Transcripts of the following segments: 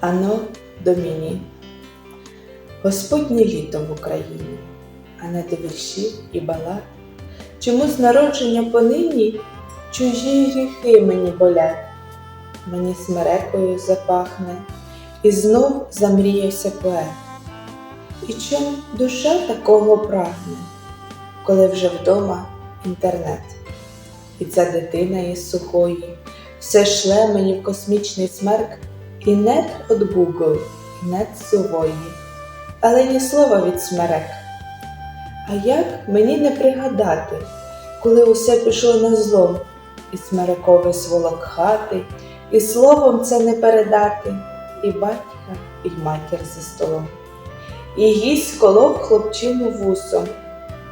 Ано Доміні. Господнє літо в Україні, а не віршів і балад. Чому з народження понині чужі гріхи мені болять? Мені смерекою запахне, і знов замріявся поет. І чом душа такого прагне, коли вже вдома інтернет, і ця дитина із сухої все шле мені в космічний смерк, і нет от Google, і нет сувої, але ні слова від смерек. А як мені не пригадати, коли усе пішло на зло, і смерековий сволок хати, і словом це не передати, і батька, і матір за столом. І гість колов хлопчину вусом,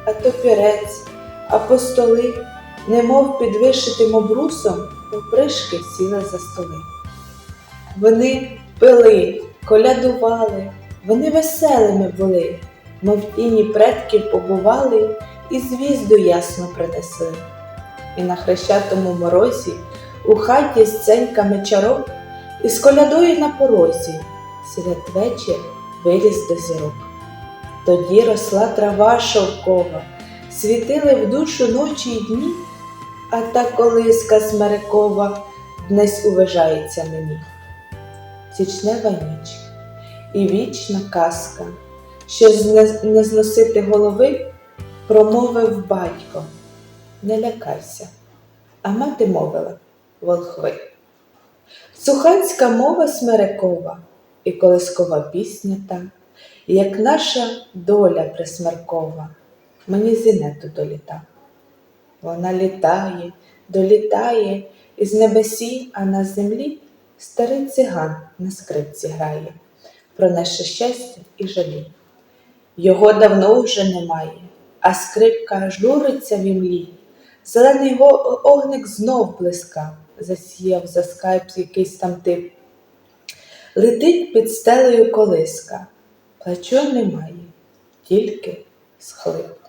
а топірець, а по столи, немов підвишитим обрусом, опришки сіли за столи. Вони пили, колядували, вони веселими були, мов тіні предків побували і звізду ясно принесли. І на хрещатому морозі у хаті сценька мечарок, і з колядою на порозі святвечір виліз до зірок. Тоді росла трава шовкова, світили в душу ночі й дні, а та колиска смерекова днесь уважається мені. Січнева ніч і вічна казка, що не- зносити голови, промовив батько. Не лякайся, а мати мовила волхви. Суханська мова смерекова і колискова пісня та, як наша доля присмеркова, мені з інету доліта. Вона літає, долітає із небесі, а на землі старий циган на скрипці грає, про наше щастя і жалі. Його давно вже немає, а скрипка журиться в імлі. Зелений огник знов блиска, засіяв за скайп якийсь там тип. Летить під стелею колиска, плачу немає, тільки схлип.